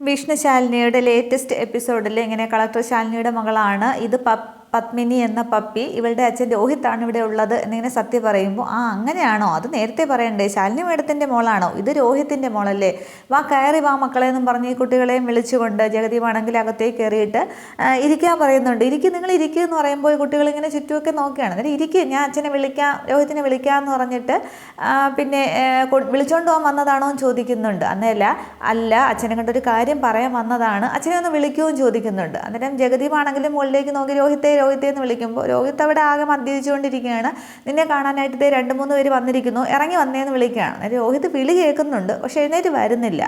Vishnu ശാലിനിയുടെ latest എപ്പിസോഡിൽ ഇങ്ങനെ collector ശാലിനിയുടെ മകളാണ്. ഇത് പ പത്മിനി എന്ന പപ്പി ഇവളുടെ അച്ഛൻ രോഹിത്താണ് ഇവിടെ ഉള്ളത് എന്നിങ്ങനെ സത്യ പറയുമ്പോൾ ആ അങ്ങനെയാണോ? അത് നേരത്തെ പറയണ്ടേ. ശാലിനി മേഡത്തിന്റെ മോളാണോ? ഇത് രോഹിത്തിന്റെ മോളല്ലേ. വാ കയറി വാ മക്കളെ എന്നും പറഞ്ഞ് ഈ കുട്ടികളെയും വിളിച്ചുകൊണ്ട് ജഗദീപാണെങ്കിൽ അകത്തേക്ക് കയറിയിട്ട് ഇരിക്കാൻ പറയുന്നുണ്ട്. ഇരിക്കും നിങ്ങൾ ഇരിക്കുക എന്ന് പറയുമ്പോൾ ഇങ്ങനെ ചുറ്റുമൊക്കെ നോക്കുകയാണ്. എന്നിട്ട് ഇരിക്കും ഞാൻ അച്ഛനെ വിളിക്കാം രോഹിത്തിനെ വിളിക്കാമെന്ന് പറഞ്ഞിട്ട് പിന്നെ വിളിച്ചുകൊണ്ട് പോകാൻ വന്നതാണോ എന്ന് ചോദിക്കുന്നുണ്ട്. അന്നല്ല അല്ല അച്ഛനെ കണ്ടൊരു കാര്യം പറയാൻ വന്നതാണ്. അച്ഛനെ ഒന്ന് വിളിക്കുകയും ചോദിക്കുന്നുണ്ട്. അന്നേരം ജഗദീപാണെങ്കിലും മുകളിലേക്ക് നോക്കി രോഹിത്തെ രോഹിത്തെ എന്ന് വിളിക്കുമ്പോൾ രോഹിത് അവിടെ ആകെ മദ്യപിച്ചുകൊണ്ടിരിക്കുകയാണ്. നിന്നെ കാണാനായിട്ട് ഇതേ രണ്ട് മൂന്ന് പേര് വന്നിരിക്കുന്നു. ഇറങ്ങി വന്നേന്ന് വിളിക്കുകയാണ്. രോഹിത് വിളി കേൾക്കുന്നുണ്ട്. പക്ഷേ എഴുന്നേറ്റ് വരുന്നില്ല.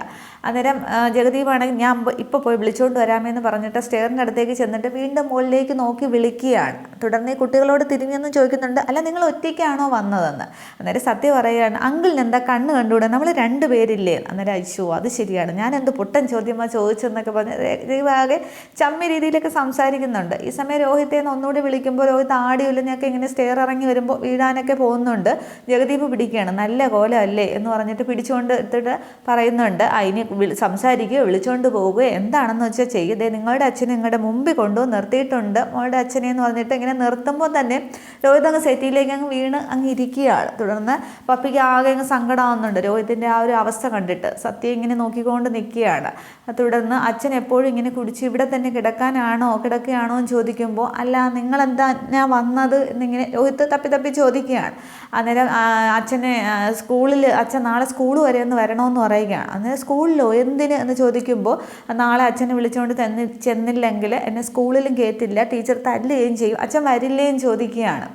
അന്നേരം ജഗദീപാണെങ്കിൽ ഞാൻ ഇപ്പോൾ പോയി വിളിച്ചുകൊണ്ട് വരാമെന്ന് പറഞ്ഞിട്ട് സ്റ്റെയറിന്റെ അടുത്തേക്ക് ചെന്നിട്ട് വീണ്ടും മുകളിലേക്ക് നോക്കി വിളിക്കുകയാണ്. തുടർന്ന് ഈ കുട്ടികളോട് തിരിഞ്ഞെന്ന് ചോദിക്കുന്നുണ്ട്. അല്ല നിങ്ങൾ ഒറ്റയ്ക്കാണോ വന്നതെന്ന്? അന്നേരം സത്യം പറയുകയാണ് അങ്കിളിന് എന്താ കണ്ണ് കണ്ടുകൂടെ? നമ്മൾ രണ്ട് പേരില്ലേ? അന്നേരം അയച്ചു അത് ശരിയാണ്. ഞാൻ എന്ത് പൊട്ടൻ ചോദ്യമാണ് ചോദിച്ചെന്നൊക്കെ പറഞ്ഞ് ദൈവാകെ ചമ്മി രീതിയിലൊക്കെ സംസാരിക്കുന്നുണ്ട്. ഈ സമയം രോഹിത്തെ എന്ന് ഒന്നുകൂടി വിളിക്കുമ്പോൾ രോഹിത് ആടി ഉലഞ്ഞൊക്കെ ഇങ്ങനെ സ്റ്റെയർ ഇറങ്ങി വരുമ്പോൾ വീഴാനൊക്കെ പോകുന്നുണ്ട്. ജഗദീപ് പിടിക്കുകയാണ്. നല്ല കോലമല്ലേ എന്ന് പറഞ്ഞിട്ട് പിടിച്ചുകൊണ്ട് എടുത്തിട്ട് പറയുന്നുണ്ട്. അതിന് സംസാരിക്കുകയോ വിളിച്ചുകൊണ്ട് പോവുകയോ എന്താണെന്ന് വെച്ചാൽ ചെയ്തേ. നിങ്ങളുടെ അച്ഛനെ നിങ്ങളുടെ മുമ്പിൽ കൊണ്ടുപോയി നിർത്തിയിട്ടുണ്ട്. മോളുടെ അച്ഛനെ എന്ന് പറഞ്ഞിട്ട് ഇങ്ങനെ നിർത്തുമ്പോൾ തന്നെ രോഹിത് അങ്ങ് സെറ്റിയിലേക്ക് അങ്ങ് വീണ് അങ്ങ് ഇരിക്കുകയാണ്. തുടർന്ന് പപ്പിക്ക് ആകെ അങ്ങ് സങ്കടമാകുന്നുണ്ട് രോഹിത്തിന്റെ ആ ഒരു അവസ്ഥ കണ്ടിട്ട് സത്യം ഇങ്ങനെ നോക്കിക്കൊണ്ട് നിൽക്കുകയാണ് തുടർന്ന് അച്ഛൻ എപ്പോഴും ഇങ്ങനെ കുടിച്ച് ഇവിടെ തന്നെ കിടക്കാനാണോ കിടക്കുകയാണോ എന്ന് ചോദിക്കുമ്പോൾ അല്ല നിങ്ങളെന്താ ഞാൻ വന്നത് എന്നിങ്ങനെ രോഹിത്ത് തപ്പി തപ്പി ചോദിക്കുകയാണ്. അന്നേരം അച്ഛനെ സ്കൂളിൽ അച്ഛൻ നാളെ സ്കൂൾ വരെ ഒന്ന് വരണമെന്ന് പറയുകയാണ്. അന്നേരം സ്കൂളിലോ എന്തിന് എന്ന് ചോദിക്കുമ്പോൾ നാളെ അച്ഛനെ വിളിച്ചുകൊണ്ട് തന്നെ ചെന്നില്ലെങ്കിൽ എന്നെ സ്കൂളിലും കയറ്റില്ല ടീച്ചർ തല്ലുകയും ചെയ്യും അച്ഛൻ വരില്ലേയും ചോദിക്കുകയാണ്.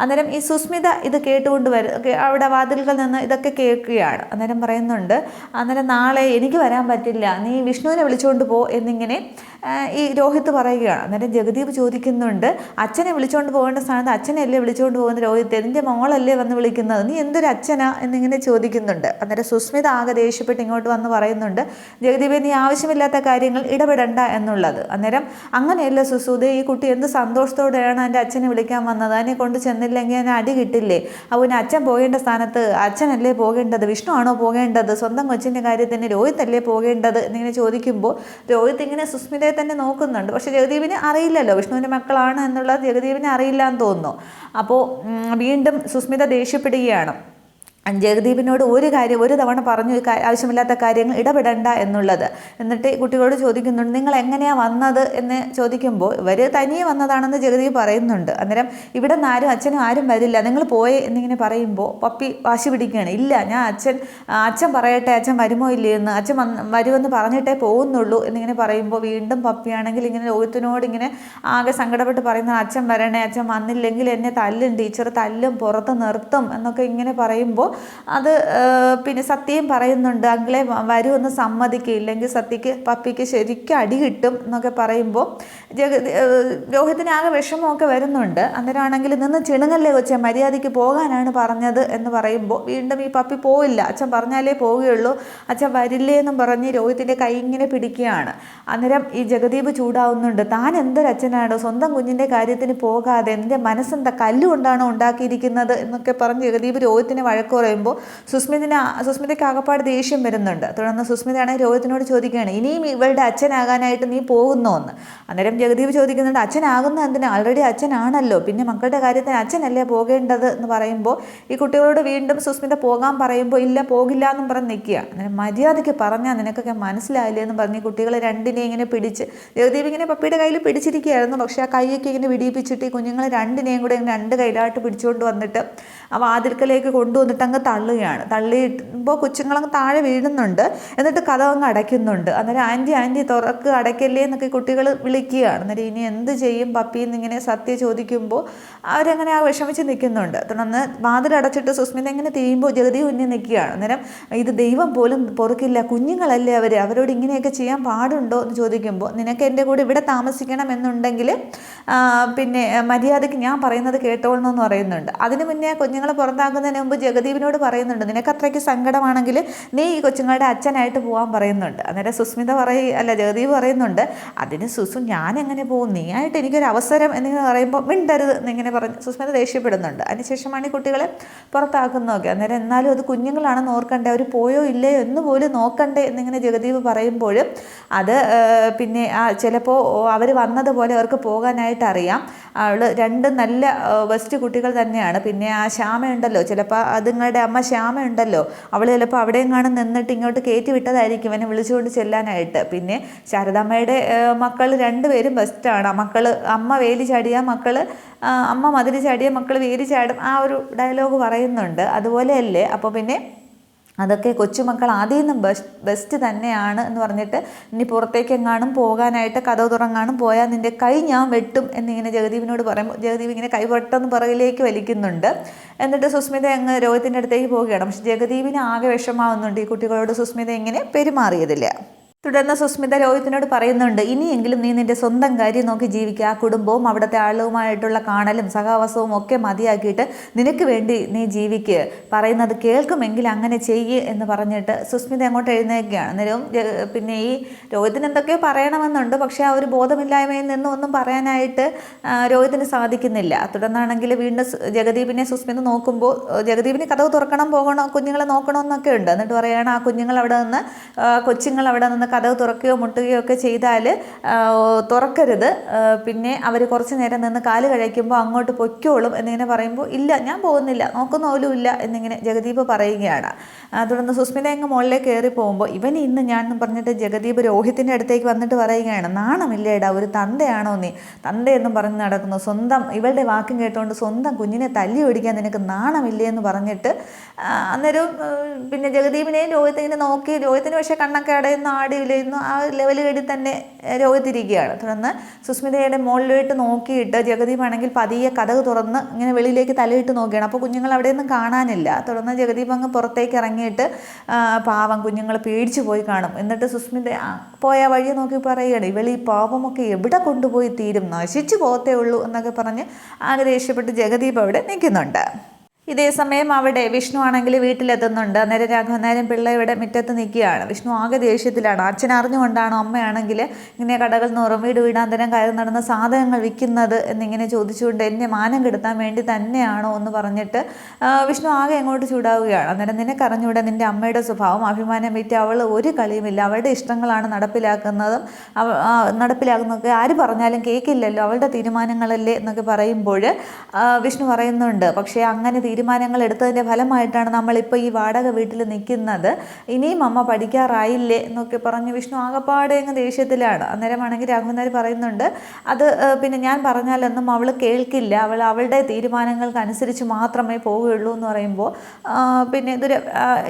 അന്നേരം ഈ സുസ്മിത ഇത് കേട്ടുകൊണ്ട് വരും അവിടെ വാതിലുകൾ നിന്ന് ഇതൊക്കെ കേൾക്കുകയാണ്. അന്നേരം പറയുന്നുണ്ട് അന്നേരം നാളെ എനിക്ക് വരാൻ പറ്റില്ല നീ വിഷ്ണുവിനെ വിളിച്ചുകൊണ്ട് പോ എന്നിങ്ങനെ ഈ രോഹിത്ത് പറയുകയാണ്. അന്നേരം ജഗദീപ് ചോദിക്കുന്നുണ്ട് അച്ഛനെ വിളിച്ചുകൊണ്ട് പോകേണ്ട സ്ഥാനത്ത് അച്ഛനെയല്ലേ വിളിച്ചുകൊണ്ട് പോകുന്ന രോഹിത്ത് എന്റെ മോളല്ലേ വന്ന് വിളിക്കുന്നത്? നീ എന്തൊരു അച്ഛനാ? എന്നിങ്ങനെ ചോദിക്കുന്നുണ്ട്. അന്നേരം സുസ്മിത ആകെ ദേഷ്യപ്പെട്ട് ഇങ്ങോട്ട് വന്ന് പറയുന്നുണ്ട് ജഗദീപെ നീ ആവശ്യമില്ലാത്ത കാര്യങ്ങൾ ഇടപെടണ്ട എന്നുള്ളത്. അന്നേരം അങ്ങനെയല്ല സുസൂദ് ഈ കുട്ടി എന്ത് സന്തോഷത്തോടെയാണ് എന്റെ അച്ഛനെ വിളിക്കാൻ വന്നത്? അതിനെ കൊണ്ട് ചെന്നില്ലെങ്കിൽ എന്നെ അടി കിട്ടില്ലേ? അവന് അച്ഛൻ പോകേണ്ട സ്ഥാനത്ത് അച്ഛനല്ലേ പോകേണ്ടത്? വിഷ്ണു ആണോ പോകേണ്ടത്? സ്വന്തം കൊച്ചിന്റെ കാര്യത്തിന് രോഹിത്തല്ലേ പോകേണ്ടത്? എന്നിങ്ങനെ ചോദിക്കുമ്പോൾ രോഹിത് ഇങ്ങനെ സുസ്മിതയെ തന്നെ നോക്കുന്നുണ്ട്. പക്ഷെ ജഗദീപിന് അറിയില്ലല്ലോ. വിഷ്ണുവിന്റെ മക്കളാണ് എന്നുള്ളത് ജഗദീപിന് അറിയില്ല എന്ന് തോന്നുന്നു. അപ്പോൾ വീണ്ടും സുസ്മിത ദേഷ്യപ്പെടുകയാണ്. ജഗദീപിനോട് ഒരു കാര്യം ഒരു തവണ പറഞ്ഞു ആവശ്യമില്ലാത്ത കാര്യങ്ങൾ ഇടപെടണ്ട എന്നുള്ളത്. എന്നിട്ട് കുട്ടികളോട് ചോദിക്കുന്നുണ്ട് നിങ്ങൾ എങ്ങനെയാണ് വന്നത്? എന്ന് ചോദിക്കുമ്പോൾ ഇവർ തനിയെ വന്നതാണെന്ന് ജഗദീപ് പറയുന്നുണ്ട്. അന്നേരം ഇവിടെ നിന്ന് ആരും അച്ഛനും ആരും വരില്ല. നിങ്ങൾ പോയേ എന്നിങ്ങനെ പറയുമ്പോൾ പപ്പി വാശി പിടിക്കുകയാണ്. ഇല്ല ഞാൻ അച്ഛൻ അച്ഛൻ പറയട്ടെ അച്ഛൻ വരുമോ ഇല്ലേ എന്ന് അച്ഛൻ വരുമെന്ന് പറഞ്ഞിട്ടേ പോകുന്നുള്ളൂ എന്നിങ്ങനെ പറയുമ്പോൾ വീണ്ടും പപ്പിയാണെങ്കിൽ ഇങ്ങനെ ലോകത്തിനോട് ഇങ്ങനെ ആകെ സങ്കടപ്പെട്ട് പറയുന്ന അച്ഛൻ വരണേ അച്ഛൻ വന്നില്ലെങ്കിൽ എന്നെ തല്ലും ടീച്ചർ തല്ലും പുറത്ത് നിർത്തും എന്നൊക്കെ ഇങ്ങനെ പറയുമ്പോൾ അത് പിന്നെ സത്യം പറയുന്നുണ്ട് അങ്കിളെ വരുമെന്ന് സമ്മതിക്കില്ലെങ്കിൽ സത്യക്ക് പപ്പിക്ക് ശരിക്കും അടി കിട്ടും എന്നൊക്കെ പറയുമ്പോൾ ജഗ രോഹിത്തിന് ആകെ വിഷമമൊക്കെ വരുന്നുണ്ട്. അന്നേരമാണെങ്കിൽ നിന്ന് ചിണുങ്ങല്ലേ കൊച്ചെ മര്യാദയ്ക്ക് പോകാനാണ് പറഞ്ഞത് എന്ന് പറയുമ്പോൾ വീണ്ടും ഈ പപ്പി പോവില്ല. അച്ഛൻ പറഞ്ഞാലേ പോവുകയുള്ളൂ. അച്ഛൻ വരില്ലേ എന്നും പറഞ്ഞ് രോഹിത്തിന്റെ കൈ ഇങ്ങനെ പിടിക്കുകയാണ്. അന്നേരം ഈ ജഗദീപ് ചൂടാവുന്നുണ്ട്. താൻ എന്തൊരു അച്ഛനാണോ സ്വന്തം കുഞ്ഞിന്റെ കാര്യത്തിന് പോകാതെ എന്റെ മനസ്സെന്താ കല്ലുകൊണ്ടാണോ ഉണ്ടാക്കിയിരിക്കുന്നത്? എന്നൊക്കെ പറഞ്ഞ് ജഗദീപ് രോഹിത്തിനെ വഴക്ക് പറയുമ്പോൾ സുസ്മിതിന് സുസ്മിതയ്ക്ക് ആകപ്പാട് ദേഷ്യം വരുന്നുണ്ട്. തുടർന്ന് സുസ്മിതയാണെങ്കിൽ രോഹിത്തിനോട് ചോദിക്കുകയാണ് ഇനിയും ഇവളുടെ അച്ഛനാകാനായിട്ട് നീ പോകുന്നോ എന്ന് അന്നേരം ജഗദീപ് ചോദിക്കുന്നുണ്ട് അച്ഛനാകുന്ന എന്തിനാ? ആൾറെഡി അച്ഛനാണല്ലോ. പിന്നെ മക്കളുടെ കാര്യത്തിന് അച്ഛനല്ലേ പോകേണ്ടത്? എന്ന് പറയുമ്പോൾ ഈ കുട്ടികളോട് വീണ്ടും സുസ്മിത പോകാൻ പറയുമ്പോൾ ഇല്ല പോകില്ല എന്നും പറഞ്ഞ് നിൽക്കുക. അന്നേരം മര്യാദയ്ക്ക് പറഞ്ഞാൽ നിനക്കൊക്കെ മനസ്സിലായില്ലേ എന്ന് പറഞ്ഞ് കുട്ടികളെ രണ്ടിനെ ഇങ്ങനെ പിടിച്ച് ജഗദീപ് ഇങ്ങനെ പപ്പിയുടെ കയ്യിൽ പിടിച്ചിരിക്കുകയായിരുന്നു. പക്ഷേ ആ കൈയൊക്കെ ഇങ്ങനെ വിടിയിപ്പിച്ചിട്ട് ഈ കുഞ്ഞുങ്ങളെ രണ്ടിനെയും കൂടെ ഇങ്ങനെ രണ്ട് കയ്യിലായിട്ട് പിടിച്ചുകൊണ്ട് വന്നിട്ട് ആ വാതിൽക്കലേക്ക് കൊണ്ടുവന്നിട്ട് അങ്ങ് തള്ളുകയാണ്. തള്ളിയിടുമ്പോൾ കൊച്ചുങ്ങളങ്ങ് താഴെ വീഴുന്നുണ്ട്. എന്നിട്ട് കഥ അങ്ങ് അടയ്ക്കുന്നുണ്ട്. അന്നേരം ആന്റി ആന്റി തുറക്ക് അടയ്ക്കല്ലേ എന്നൊക്കെ കുട്ടികൾ വിളിക്കുകയാണ്. അന്നേരം ഇനി എന്ത് ചെയ്യും? പപ്പി എന്നിങ്ങനെ സത്യ ചോദിക്കുമ്പോൾ അവരങ്ങനെ ആ വിഷമിച്ച് നിൽക്കുന്നുണ്ട്. തുടർന്ന് വാതിലടച്ചിട്ട് സുസ്മിത എങ്ങനെ തിരിയുമ്പോൾ ജഗതി കുഞ്ഞ് നിൽക്കുകയാണ്. അന്നേരം ഇത് ദൈവം പോലും പൊറുക്കില്ല. കുഞ്ഞുങ്ങളല്ലേ അവർ അവരോട് ഇങ്ങനെയൊക്കെ ചെയ്യാൻ പാടുണ്ടോ? എന്ന് ചോദിക്കുമ്പോൾ നിനക്ക് എന്റെ കൂടെ ഇവിടെ താമസിക്കണം എന്നുണ്ടെങ്കിൽ പിന്നെ മര്യാദയ്ക്ക് ഞാൻ പറയുന്നത് കേട്ടോളണമെന്ന് പറയുന്നുണ്ട്. അതിന് മുന്നേ കുഞ്ഞുങ്ങളെ പുറത്താക്കുന്നതിന് മുമ്പ് ജഗദീപിനോട് ജഗദീപിനോട് പറയുന്നുണ്ട് നിനക്ക് അത്രയ്ക്ക് സങ്കടമാണെങ്കിൽ നീ ഈ കൊച്ചുങ്ങളുടെ അച്ഛനായിട്ട് പോകാൻ പറയുന്നുണ്ട്. അന്നേരം സുസ്മിത പറയും അല്ല ജഗദീപ് പറയുന്നുണ്ട് അതിന് സുസു ഞാൻ എങ്ങനെ പോകും? നീ ആയിട്ട് എനിക്കൊരു അവസരം എന്നിങ്ങനെ പറയുമ്പോൾ മിണ്ടരുത് എന്നിങ്ങനെ പറഞ്ഞ് സുസ്മിത ദേഷ്യപ്പെടുന്നുണ്ട്. അതിനുശേഷമാണ് ഈ കുട്ടികളെ പുറത്താക്കുന്നതൊക്കെ. അന്നേരം എന്നാലും അത് കുഞ്ഞുങ്ങളാണെന്ന് ഓർക്കണ്ടേ അവർ പോയോ ഇല്ലയോ എന്ന് പോലും നോക്കണ്ടേ എന്നിങ്ങനെ ജഗദീപ് പറയുമ്പോൾ അത് പിന്നെ ആ ചിലപ്പോൾ അവർ വന്നതുപോലെ അവർക്ക് പോകാനായിട്ട് അറിയാം. അവൾ രണ്ട് നല്ല വെസ്റ്റ് കുട്ടികൾ തന്നെയാണ്. പിന്നെ ആ ശ്യാമയുണ്ടല്ലോ ചിലപ്പോൾ അതുങ്ങളുടെ അമ്മ ശ്യാമ ഉണ്ടല്ലോ. അവൾ ചിലപ്പോൾ അവിടെയും കാണും നിന്നിട്ട് ഇങ്ങോട്ട് കയറ്റി വിട്ടതായിരിക്കും എന്നെ വിളിച്ചുകൊണ്ട് ചെല്ലാനായിട്ട്. പിന്നെ ശാരദാമ്മയുടെ മക്കൾ രണ്ടുപേരും ബെസ്റ്റാണ് മക്കൾ അമ്മ വേലി ചാടിയ മക്കൾ അമ്മ മതിരി ചാടിയ മക്കൾ വേലി ചാടും ആ ഒരു ഡയലോഗ് പറയുന്നുണ്ട്. അതുപോലെയല്ലേ? അപ്പോൾ പിന്നെ അതൊക്കെ കൊച്ചുമക്കൾ ആദ്യം നിന്നും ബെസ്റ്റ് ബെസ്റ്റ് തന്നെയാണ് എന്ന് പറഞ്ഞിട്ട് ഇനി പുറത്തേക്ക് എങ്ങാനും പോകാനായിട്ട് കഥ തുറങ്ങാനും പോയാൽ നിന്റെ കൈ ഞാൻ വെട്ടും എന്നിങ്ങനെ ജഗദീപിനോട് പറയുമ്പോൾ ജഗദീപ് ഇങ്ങനെ കൈ വെട്ടെന്ന് പുറകിലേക്ക് വലിക്കുന്നുണ്ട്. എന്നിട്ട് സുസ്മിത അങ്ങ് രോഹിത്തിന്റെ അടുത്തേക്ക് പോവുകയാണ്. പക്ഷെ ജഗദീപിന് ആകെ വിഷമാവുന്നുണ്ട് ഈ കുട്ടികളോട് സുസ്മിത ഇങ്ങനെ പെരുമാറിയതില്ല. തുടർന്ന് സുസ്മിത രോഹിത്തിനോട് പറയുന്നുണ്ട് ഇനിയെങ്കിലും നീ നിന്റെ സ്വന്തം കാര്യം നോക്കി ജീവിക്കുക. ആ കുടുംബവും അവിടുത്തെ ആളുകളുമായിട്ടുള്ള കാണലും സഹവാസവും ഒക്കെ മതിയാക്കിയിട്ട് നിനക്ക് വേണ്ടി നീ ജീവിക്കുക പറയുന്നത് കേൾക്കുമെങ്കിൽ അങ്ങനെ ചെയ്യ് എന്ന് പറഞ്ഞിട്ട് സുസ്മിത അങ്ങോട്ട് എഴുന്നേക്കുകയാണ് അന്നേരം പിന്നെ ഈ രോഹിത്തിന് എന്തൊക്കെയോ പറയണമെന്നുണ്ട്. പക്ഷേ ആ ഒരു ബോധമില്ലായ്മയിൽ നിന്നും ഒന്നും പറയാനായിട്ട് രോഹിത്തിന് സാധിക്കുന്നില്ല. തുടർന്നാണെങ്കിൽ വീണ്ടും ജഗദീപിനെ സുസ്മിത നോക്കുമ്പോൾ ജഗദീപിന് കഥവ് തുറക്കണം പോകണം കുഞ്ഞുങ്ങളെ നോക്കണമെന്നൊക്കെ ഉണ്ട്. എന്നിട്ട് പറയുകയാണ് ആ കുഞ്ഞുങ്ങൾ അവിടെ നിന്ന് കൊച്ചുങ്ങൾ അവിടെ നിന്ന് കഥവ് തുറക്കുകയോ മുട്ടുകയോ ഒക്കെ ചെയ്താൽ തുറക്കരുത്. പിന്നെ അവർ കുറച്ച് നേരം നിന്ന് കാൽ കഴിക്കുമ്പോൾ അങ്ങോട്ട് പൊയ്ക്കോളും എന്നിങ്ങനെ പറയുമ്പോൾ ഇല്ല ഞാൻ പോകുന്നില്ല. നോക്കുന്ന പോലും ഇല്ല. എന്നിങ്ങനെ ജഗദീപ് പറയുകയാണ്. തുടർന്ന് സുസ്മിത അങ്ങ് മുകളിലേക്ക് കയറി പോകുമ്പോൾ ഇവൻ ഇന്ന് ഞാൻ പറഞ്ഞിട്ട് ജഗദീപ് രോഹിത്തിന്റെ അടുത്തേക്ക് വന്നിട്ട് പറയുകയാണ് നാണമില്ലേടാ ഒരു തന്തയാണോ നീ? തന്തയെന്നും പറഞ്ഞ് നടക്കുന്നു. സ്വന്തം ഇവളുടെ വാക്കും കേട്ടുകൊണ്ട് സ്വന്തം കുഞ്ഞിനെ തല്ലി ഓടിക്കാൻ നിനക്ക് നാണമില്ലേ എന്ന് പറഞ്ഞിട്ട് അന്നേരം പിന്നെ ജഗദീപിനെയും രോഹിത്തിനെ നോക്കി രോഹിത്തിന് പക്ഷേ കണ്ണൊക്കെ അടയുന്നു ആടി ആ ലെവൽ കയറി തന്നെ രോഹിത്തിരിക്കുകയാണ് തുടർന്ന് സുസ്മിതയുടെ മുകളിലോട്ട് നോക്കിയിട്ട് ജഗദീപ് ആണെങ്കിൽ പതിയെ കഥക് തുറന്ന് ഇങ്ങനെ വെളിയിലേക്ക് തലയിട്ട് നോക്കിയാണ് അപ്പോൾ കുഞ്ഞുങ്ങൾ അവിടെ ഒന്നും കാണാനില്ല. തുടർന്ന് ജഗദീപ് അങ്ങ് പുറത്തേക്ക് ഇറങ്ങിയിട്ട് പാവം കുഞ്ഞുങ്ങൾ പേടിച്ചു പോയി കാണും. എന്നിട്ട് സുസ്മിത പോയ വഴി നോക്കി പറയുകയാണ് ഇവൾ ഈ പാവമൊക്കെ എവിടെ കൊണ്ടുപോയി തീരും? നശിച്ചു പോകത്തേ ഉള്ളൂ എന്നൊക്കെ പറഞ്ഞ് ആകെ ജഗദീപ് അവിടെ നിൽക്കുന്നുണ്ട്. ഇതേ സമയം അവിടെ വിഷ്ണു ആണെങ്കിൽ വീട്ടിലെത്തുന്നുണ്ട്. അന്നേരം രാഘവനാരൻ പിള്ള ഇവിടെ മുറ്റത്ത് നിൽക്കുകയാണ്. വിഷ്ണു ആകെ ദേഷ്യത്തിലാണ്. അച്ഛൻ അറിഞ്ഞുകൊണ്ടാണോ അമ്മയാണെങ്കിൽ ഇങ്ങനെ കടകൾ നോറും വീട് വീടാന്തരം കയറി നടന്ന സാധനങ്ങൾ വിൽക്കുന്നത് എന്നിങ്ങനെ ചോദിച്ചുകൊണ്ട് എന്നെ മാനം കെടുത്താൻ വേണ്ടി തന്നെയാണോ എന്ന് പറഞ്ഞിട്ട് വിഷ്ണു ആകെ എങ്ങോട്ട് ചൂടാവുകയാണ്. അന്നേരം നിനക്കറിഞ്ഞൂടെ നിന്റെ അമ്മയുടെ സ്വഭാവം. അഭിമാനം വിറ്റ് അവൾ ഒരു കളിയുമില്ല. അവളുടെ ഇഷ്ടങ്ങളാണ് നടപ്പിലാക്കുന്നതും നടപ്പിലാക്കുന്നതൊക്കെ ആര് പറഞ്ഞാലും കേൾക്കില്ലല്ലോ അവളുടെ തീരുമാനങ്ങളല്ലേ എന്നൊക്കെ പറയുമ്പോൾ വിഷ്ണു പറയുന്നുണ്ട്. പക്ഷേ അങ്ങനെ തീരുമാനങ്ങൾ എടുത്തതിന്റെ ഫലമായിട്ടാണ് നമ്മളിപ്പോൾ ഈ വാടക വീട്ടിൽ നിൽക്കുന്നത്. ഇനിയും അമ്മ പഠിക്കാറായില്ലേ എന്നൊക്കെ പറഞ്ഞ് വിഷ്ണു ആകപ്പാടെ അങ്ങ് ദേഷ്യത്തിലാണ്. അന്നേരമാണെങ്കിൽ രാഘവനാർ പറയുന്നുണ്ട് അത് പിന്നെ ഞാൻ പറഞ്ഞാലൊന്നും അവൾ കേൾക്കില്ല. അവൾ അവളുടെ തീരുമാനങ്ങൾക്ക് അനുസരിച്ച് മാത്രമേ പോവുകയുള്ളൂ എന്ന് പറയുമ്പോൾ പിന്നെ ദുര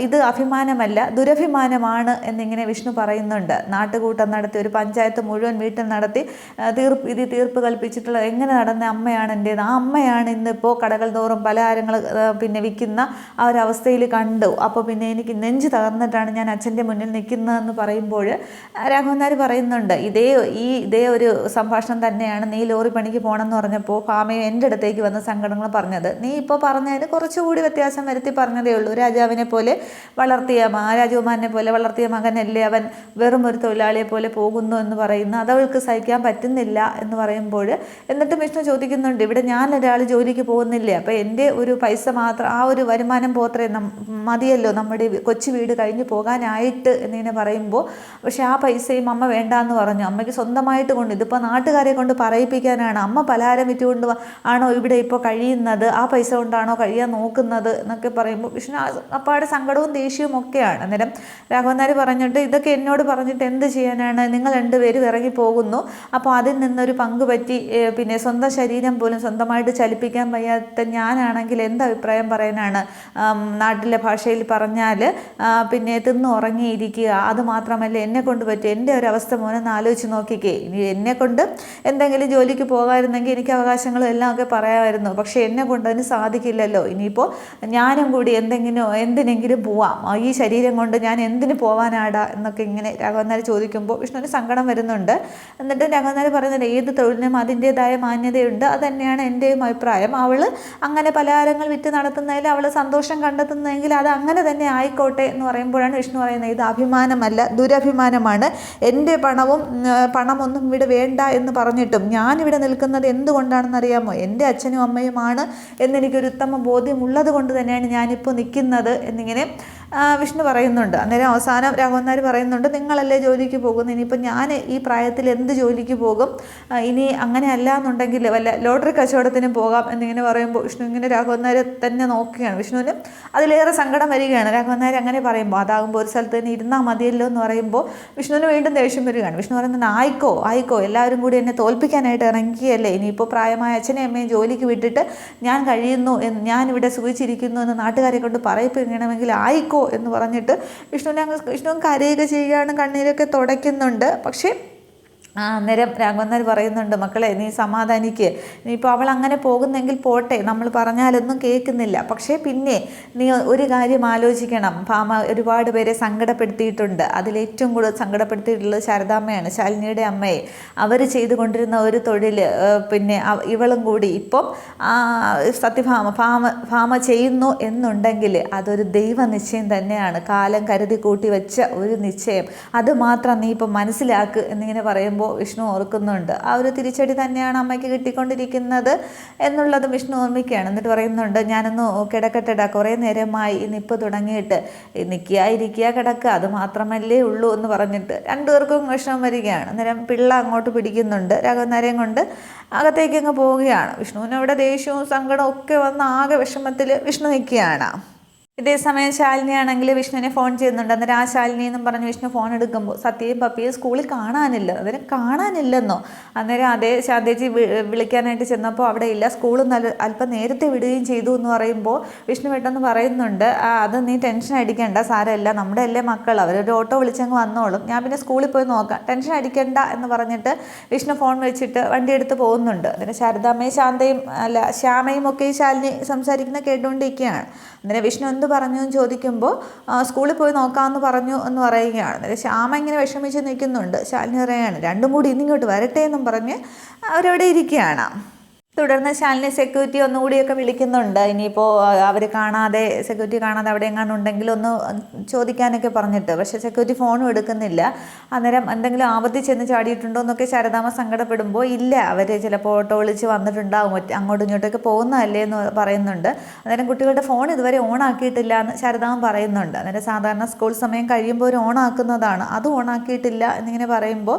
ഇത് അഭിമാനമല്ല ദുരഭിമാനമാണ് എന്നിങ്ങനെ വിഷ്ണു പറയുന്നുണ്ട്. നാട്ടുകൂട്ടം നടത്തി ഒരു പഞ്ചായത്ത് മുഴുവൻ വീട്ടിൽ നടത്തി തീർപ്പ് ഇത് തീർപ്പ് കൽപ്പിച്ചിട്ടുള്ള എങ്ങനെ നടന്ന അമ്മയാണ് എന്റേത് ആ അമ്മയാണ് ഇന്നിപ്പോൾ കടകൾ തോറും പലഹാരങ്ങൾ പിന്നെ വിൽക്കുന്ന ആ ഒരു അവസ്ഥയിൽ കണ്ടു. അപ്പോൾ പിന്നെ എനിക്ക് നെഞ്ച് തകർന്നിട്ടാണ് ഞാൻ അച്ഛന്റെ മുന്നിൽ നിൽക്കുന്നതെന്ന് പറയുമ്പോൾ രാഘവനാർ പറയുന്നുണ്ട് ഇതേ ഈ ഇതേ ഒരു സംഭാഷണം തന്നെയാണ് നീ ലോറി പണിക്ക് പോകണമെന്ന് പറഞ്ഞപ്പോൾ ഫാമയും എന്റെ അടുത്തേക്ക് വന്ന സങ്കടങ്ങൾ പറഞ്ഞത്. നീ ഇപ്പോൾ പറഞ്ഞതിന് കുറച്ചുകൂടി വ്യത്യാസം വരുത്തി പറഞ്ഞതേ ഉള്ളൂ. രാജാവിനെ പോലെ വളർത്തിയ മാ രാജകുമാരനെ പോലെ വളർത്തിയ മകനല്ലേ അവൻ വെറും ഒരു തൊഴിലാളിയെ പോലെ പോകുന്നു എന്ന് പറയുന്നു അതവൾക്ക് സഹിക്കാൻ പറ്റുന്നില്ല എന്ന് പറയുമ്പോൾ എന്നിട്ട് വിഷ്ണു ചോദിക്കുന്നുണ്ട് ഇവിടെ ഞാൻ ഒരാൾ ജോലിക്ക് പോകുന്നില്ലേ? അപ്പോൾ എന്റെ ഒരു പൈസ പൈസ മാത്രം ആ ഒരു വരുമാനം പോത്രേ മതിയല്ലോ നമ്മുടെ കൊച്ചു വീട് കഴിഞ്ഞ് പോകാനായിട്ട് എന്നിങ്ങനെ പറയുമ്പോൾ പക്ഷേ ആ പൈസയും അമ്മ വേണ്ടാന്ന് പറഞ്ഞു. അമ്മയ്ക്ക് സ്വന്തമായിട്ട് കൊണ്ട് ഇതിപ്പോൾ നാട്ടുകാരെ കൊണ്ട് പറയിപ്പിക്കാനാണ്. അമ്മ പലഹാരം വിറ്റുകൊണ്ട് ആണോ ഇവിടെ ഇപ്പോൾ കഴിയുന്നത്? ആ പൈസ കൊണ്ടാണോ കഴിയാൻ നോക്കുന്നത്? എന്നൊക്കെ പറയുമ്പോൾ വിഷ്ണു അപ്പാടെ സങ്കടവും ദേഷ്യവും ഒക്കെയാണ്. അന്നേരം രാഘവന്നാർ പറഞ്ഞിട്ട് ഇതൊക്കെ എന്നോട് പറഞ്ഞിട്ട് എന്ത് ചെയ്യാനാണ്? നിങ്ങൾ രണ്ടുപേരും ഇറങ്ങി പോകുന്നു. അപ്പോൾ അതിൽ നിന്നൊരു പങ്ക് പറ്റി പിന്നെ സ്വന്തം ശരീരം പോലും സ്വന്തമായിട്ട് ചലിപ്പിക്കാൻ വയ്യാത്ത ഞാനാണെങ്കിൽ എന്താ അഭിപ്രായം പറയാനാണ്. നാട്ടിലെ ഭാഷയിൽ പറഞ്ഞാൽ പിന്നെ തിന്നു ഉറങ്ങിയിരിക്കുക അത് മാത്രമല്ല എന്നെ കൊണ്ട് പറ്റും എന്റെ ഒരു അവസ്ഥ മോനെന്ന് ആലോചിച്ച് നോക്കിക്കേ. ഇനി എന്നെ കൊണ്ട് എന്തെങ്കിലും ജോലിക്ക് പോകാമായിരുന്നെങ്കിൽ എനിക്ക് അവകാശങ്ങളും എല്ലാം ഒക്കെ പറയാമായിരുന്നു. പക്ഷേ എന്നെ കൊണ്ട് അതിന് സാധിക്കില്ലല്ലോ. ഇനിയിപ്പോൾ ഞാനും കൂടി എന്തെങ്കിലും എന്തിനെങ്കിലും പോവാം. ഈ ശരീരം കൊണ്ട് ഞാൻ എന്തിന് പോവാനാടാ എന്നൊക്കെ ഇങ്ങനെ രാഘവന്നാർ ചോദിക്കുമ്പോൾ വിഷ്ണുവിന് സങ്കടം വരുന്നുണ്ട്. എന്നിട്ട് രാഘവന്നാർ പറയുന്നത് ഏത് തൊഴിലിനും അതിന്റേതായ മാന്യതയുണ്ട്. അത് തന്നെയാണ് എന്റെയും അഭിപ്രായം. അവൾ അങ്ങനെ പലഹാരങ്ങൾ വിറ്റ് തെറ്റ് നടത്തുന്നതിൽ അവൾ സന്തോഷം കണ്ടെത്തുന്നതെങ്കിൽ അത് അങ്ങനെ തന്നെ ആയിക്കോട്ടെ എന്ന് പറയുമ്പോഴാണ് വിഷ്ണു പറയുന്നത്. ഇത് അഭിമാനമല്ല ദുരഭിമാനമാണ്. എന്റെ പണവും പണമൊന്നും ഇവിടെ വേണ്ട എന്ന് പറഞ്ഞിട്ടും ഞാനിവിടെ നിൽക്കുന്നത് എന്തുകൊണ്ടാണെന്ന് അറിയാമോ? എന്റെ അച്ഛനും അമ്മയുമാണ് എന്നെനിക്കൊരു ഉത്തമ ബോധ്യമുള്ളത് കൊണ്ട് തന്നെയാണ് ഞാനിപ്പോൾ നിൽക്കുന്നത് എന്നിങ്ങനെ വിഷ്ണു പറയുന്നുണ്ട്. അന്നേരം അവസാനം രാഘവന്നാർ പറയുന്നുണ്ട് നിങ്ങളല്ലേ ജോലിക്ക് പോകുന്നത് ഇനിയിപ്പോൾ ഞാൻ ഈ പ്രായത്തിൽ എന്ത് ജോലിക്ക് പോകും? ഇനി അങ്ങനെ അല്ല എന്നുണ്ടെങ്കിൽ വല്ല ലോട്ടറി കച്ചവടത്തിന് പോകാം എന്നിങ്ങനെ പറയുമ്പോൾ വിഷ്ണു ഇങ്ങനെ രാഘവന്നാരെ തന്നെ നോക്കുകയാണ്. വിഷ്ണുവിന് അതിലേറെ സങ്കടം വരികയാണ്. രാഘവന്നാർ അങ്ങനെ പറയുമ്പോൾ അതാകുമ്പോൾ ഒരു സ്ഥലത്ത് തന്നെ ഇരുന്നാൽ മതിയല്ലോ എന്ന് പറയുമ്പോൾ വിഷ്ണുവിന് വീണ്ടും ദേഷ്യം വരികയാണ്. വിഷ്ണു പറയുന്നത് ആയിക്കോ ആയിക്കോ എല്ലാവരും കൂടി എന്നെ തോൽപ്പിക്കാനായിട്ട് ഇറങ്ങിയല്ലേ? ഇനിയിപ്പോൾ പ്രായമായ അച്ഛനെയും അമ്മയും ജോലിക്ക് വിട്ടിട്ട് ഞാൻ കഴിയുന്നു എന്ന് ഇവിടെ സുഖിച്ചിരിക്കുന്നു എന്ന് നാട്ടുകാരെ കൊണ്ട് പറയിപ്പിക്കണമെങ്കിൽ ആയിക്കോ എന്ന് പറഞ്ഞിട്ട് വിഷ്ണുവിനെ അങ്ങ് വിഷ്ണു കരയുക ചെയ്യുകയാണ്. കണ്ണീരൊക്കെ തുടയ്ക്കുന്നുണ്ട്. പക്ഷേ ആ അന്നേരം രാഘവന്നാർ പറയുന്നുണ്ട് മക്കളെ നീ സമാധാനിക്ക്. ഇപ്പോൾ അവൾ അങ്ങനെ പോകുന്നെങ്കിൽ പോട്ടെ. നമ്മൾ പറഞ്ഞാലൊന്നും കേൾക്കുന്നില്ല. പക്ഷേ പിന്നെ നീ ഒരു കാര്യം ആലോചിക്കണം. ഭാമ ഒരുപാട് പേരെ സങ്കടപ്പെടുത്തിയിട്ടുണ്ട്. അതിലേറ്റവും കൂടുതൽ സങ്കടപ്പെടുത്തിയിട്ടുള്ളത് ശാരദാമ്മയാണ് ശാലിനിയുടെ അമ്മയെ. അവർ ചെയ്തുകൊണ്ടിരുന്ന ഒരു തൊഴിൽ പിന്നെ ഇവളും കൂടി. ഇപ്പം സത്യഭാമ ഭാമ ഭാമ ചെയ്യുന്നു എന്നുണ്ടെങ്കിൽ അതൊരു ദൈവ നിശ്ചയം തന്നെയാണ്. കാലം കരുതി കൂട്ടി വെച്ച ഒരു നിശ്ചയം. അത് മാത്രം നീ ഇപ്പം മനസ്സിലാക്കുക എന്നിങ്ങനെ പറയുമ്പോൾ പറയുമ്പോൾ വിഷ്ണു ഓർക്കുന്നുണ്ട്. ആ ഒരു തിരിച്ചടി തന്നെയാണ് അമ്മയ്ക്ക് കിട്ടിക്കൊണ്ടിരിക്കുന്നത് എന്നുള്ളത് വിഷ്ണു ഓർമ്മിക്കുകയാണ്. എന്നിട്ട് പറയുന്നുണ്ട് ഞാനൊന്ന് കിടക്കട്ടെടാ. കുറേ നേരമായി നിപ്പ് തുടങ്ങിയിട്ട് നിൽക്കുക ഇരിക്കുക കിടക്കുക. അത് മാത്രമല്ലേ ഉള്ളൂ എന്ന് പറഞ്ഞിട്ട് രണ്ടുപേർക്കും വിഷമം വരികയാണ്. അന്നേരം പിള്ള അങ്ങോട്ട് പിടിക്കുന്നുണ്ട്. രാഘവനാരെയും കൊണ്ട് അകത്തേക്ക് അങ്ങ് പോവുകയാണ്. വിഷ്ണുവിനവിടെ ദേഷ്യവും സങ്കടവും ഒക്കെ വന്ന് ആകെ വിഷമത്തിൽ വിഷ്ണു നിൽക്കുകയാണ്. ഇതേസമയം ശാലിനിയാണെങ്കിൽ വിഷ്ണുവിനെ ഫോൺ ചെയ്യുന്നുണ്ട്. അന്നേരം ആ ശാലിനി എന്നും പറഞ്ഞ് വിഷ്ണു ഫോൺ എടുക്കുമ്പോൾ സത്യയും പപ്പിയും സ്കൂളിൽ കാണാനില്ല. അവരെ കാണാനില്ലെന്നോ? അന്നേരം അതേ ശാന്തേജി വിളിക്കാനായിട്ട് ചെന്നപ്പോൾ അവിടെ ഇല്ല സ്കൂളിൽ നല്ല അല്പം നേരത്തെ വിടുകയും ചെയ്തു എന്ന് പറയുമ്പോൾ വിഷ്ണു പെട്ടെന്ന് പറയുന്നുണ്ട് ആ അത് നീ ടെൻഷൻ അടിക്കേണ്ട സാരമല്ല. നമ്മുടെ അല്ലേ മക്കൾ? അവരൊരു ഓട്ടോ വിളിച്ചങ്ങ് വന്നോളും. ഞാൻ പിന്നെ സ്കൂളിൽ പോയി നോക്കാം. ടെൻഷൻ അടിക്കേണ്ട എന്ന് പറഞ്ഞിട്ട് വിഷ്ണു ഫോൺ വെച്ചിട്ട് വണ്ടി എടുത്ത് പോകുന്നുണ്ട്. അതിന് ശാരദാമ്മയും ശാന്തയും അല്ല ശ്യാമയും ഒക്കെ ഈ ശാലിനി സംസാരിക്കുന്ന കേട്ടുകൊണ്ടിരിക്കുകയാണ്. അന്നേരം വിഷ്ണു എന്ത് പറഞ്ഞു എന്ന് ചോദിക്കുമ്പോൾ സ്കൂളിൽ പോയി നോക്കാമെന്ന് പറഞ്ഞു എന്ന് പറയുകയാണ്. അന്നേരം ശ്യാമ ഇങ്ങനെ വിഷമിച്ച് നിൽക്കുന്നുണ്ട്. ശാലിനി പറയുകയാണ് രണ്ടും കൂടി ഇന്നിങ്ങോട്ട് വരട്ടെ എന്നും പറഞ്ഞ് അവരവിടെ ഇരിക്കുകയാണ്. തുടർന്ന് ശാലിനി സെക്യൂരിറ്റി ഒന്നുകൂടിയൊക്കെ വിളിക്കുന്നുണ്ട്. ഇനിയിപ്പോൾ അവർ കാണാതെ സെക്യൂരിറ്റി കാണാതെ അവിടെ എങ്ങാനും ഉണ്ടെങ്കിൽ ഒന്ന് ചോദിക്കാനൊക്കെ പറഞ്ഞിട്ട്. പക്ഷേ സെക്യൂരിറ്റി ഫോണും എടുക്കുന്നില്ല. അന്നേരം എന്തെങ്കിലും ആപത്തി ചെന്ന് ചാടിയിട്ടുണ്ടോ എന്നൊക്കെ ശാരദാമ സങ്കടപ്പെടുമ്പോൾ ഇല്ല അവർ ചിലപ്പോൾ ഓട്ടോ വിളിച്ച് വന്നിട്ടുണ്ടാവും. അങ്ങോട്ടും ഇങ്ങോട്ടൊക്കെ പോകുന്നതല്ലേ എന്ന് പറയുന്നുണ്ട്. അന്നേരം കുട്ടികളുടെ ഫോൺ ഇതുവരെ ഓൺ ആക്കിയിട്ടില്ല എന്ന് ശാരദാമ പറയുന്നുണ്ട്. അന്നേരം സാധാരണ സ്കൂൾ സമയം കഴിയുമ്പോൾ ഒരു ഓൺ ആക്കുന്നതാണ്. അത് ഓൺ ആക്കിയിട്ടില്ല എന്നിങ്ങനെ പറയുമ്പോൾ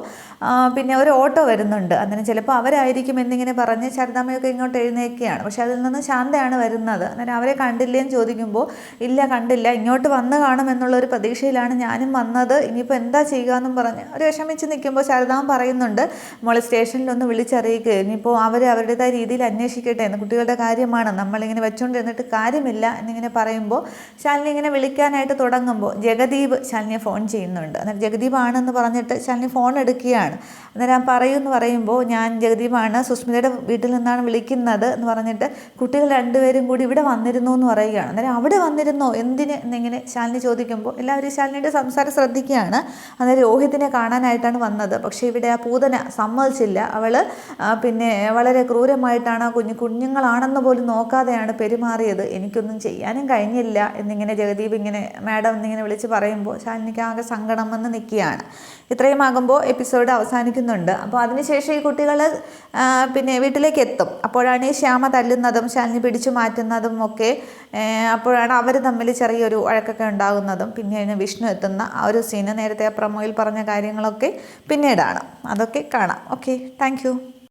പിന്നെ ഒരു ഓട്ടോ വരുന്നുണ്ട്. അന്നേരം ചിലപ്പോൾ അവരായിരിക്കും എന്നിങ്ങനെ പറഞ്ഞ് ശാരദാമ സമയമൊക്കെ ഇങ്ങോട്ട് എഴുന്നേക്കുകയാണ്. പക്ഷെ അതിൽ നിന്ന് ശാന്തയാണ് വരുന്നത്. അന്നേരം അവരെ കണ്ടില്ലേന്ന് ചോദിക്കുമ്പോൾ ഇല്ല കണ്ടില്ല ഇങ്ങോട്ട് വന്ന് കാണുമെന്നുള്ള ഒരു പ്രതീക്ഷയിലാണ് ഞാനും വന്നത്. ഇനിയിപ്പോൾ എന്താ ചെയ്യുക എന്നും പറഞ്ഞ് അവർ വിഷമിച്ച് നിൽക്കുമ്പോൾ ശാരദാമൻ പറയുന്നുണ്ട് മോളെ സ്റ്റേഷനിലൊന്ന് വിളിച്ചറിയിക്കുക ഇനിയിപ്പോൾ അവർ അവരുടേതായ രീതിയിൽ അന്വേഷിക്കട്ടെ എന്ന്. കുട്ടികളുടെ കാര്യമാണ്. നമ്മളിങ്ങനെ വെച്ചുകൊണ്ടിരുന്നിട്ട് കാര്യമില്ല എന്നിങ്ങനെ പറയുമ്പോൾ ശാലിനി ഇങ്ങനെ വിളിക്കാനായിട്ട് തുടങ്ങുമ്പോൾ ജഗദീപ് ശാലിനിയെ ഫോൺ ചെയ്യുന്നുണ്ട്. അന്നേരം ജഗദീപ് ആണെന്ന് പറഞ്ഞിട്ട് ശാലിനി ഫോൺ എടുക്കുകയാണ്. അന്നേരം പറയൂ എന്ന് പറയുമ്പോൾ ഞാൻ ജഗദീപാണ്. സുസ്മിതയുടെ വീട്ടിൽ നിന്നാണ് എന്തിനാണ് വിളിക്കുന്നത് എന്ന് പറഞ്ഞിട്ട് കുട്ടികൾ രണ്ടുപേരും കൂടി ഇവിടെ വന്നിരുന്നു എന്ന് പറയുകയാണ്. അന്നേരം അവിടെ വന്നിരുന്നോ? എന്തിന്? എന്നിങ്ങനെ ശാലിനി ചോദിക്കുമ്പോൾ എല്ലാവരും ശാലിനിയുടെ സംസാരം ശ്രദ്ധിക്കുകയാണ്. അന്നേരം രോഹിതിനെ കാണാനായിട്ടാണ് വന്നത്. പക്ഷേ ഇവിടെ ആ പൂതന സമ്മതിച്ചില്ല. അവൾ പിന്നെ വളരെ ക്രൂരമായിട്ടാണ് ആ കുഞ്ഞു കുഞ്ഞുങ്ങളാണെന്ന് പോലും നോക്കാതെയാണ് പെരുമാറിയത്. എനിക്കൊന്നും ചെയ്യാനും കഴിഞ്ഞില്ല എന്നിങ്ങനെ ജഗദീപ് ഇങ്ങനെ മാഡം എന്നിങ്ങനെ വിളിച്ച് പറയുമ്പോൾ ശാലിനിക്ക് ആകെ സങ്കടം വന്ന് നിൽക്കുകയാണ്. ഇത്രയും ആകുമ്പോൾ എപ്പിസോഡ് അവസാനിക്കുന്നുണ്ട്. അപ്പോൾ അതിനുശേഷം ഈ കുട്ടികൾ പിന്നെ വീട്ടിലേക്ക് എത്തും. അപ്പോഴാണ് ഈ ശ്യാമ തല്ലുന്നതും ശാലിനി പിടിച്ചു മാറ്റുന്നതും ഒക്കെ അപ്പോഴാണ് അവർ തമ്മിൽ ചെറിയൊരു വഴക്കൊക്കെ ഉണ്ടാകുന്നതും. പിന്നീട് വിഷ്ണു എത്തുന്ന ആ ഒരു സീന് നേരത്തെ പ്രമോയിൽ പറഞ്ഞ കാര്യങ്ങളൊക്കെ പിന്നീടാണ്. അതൊക്കെ കാണാം. Okay thank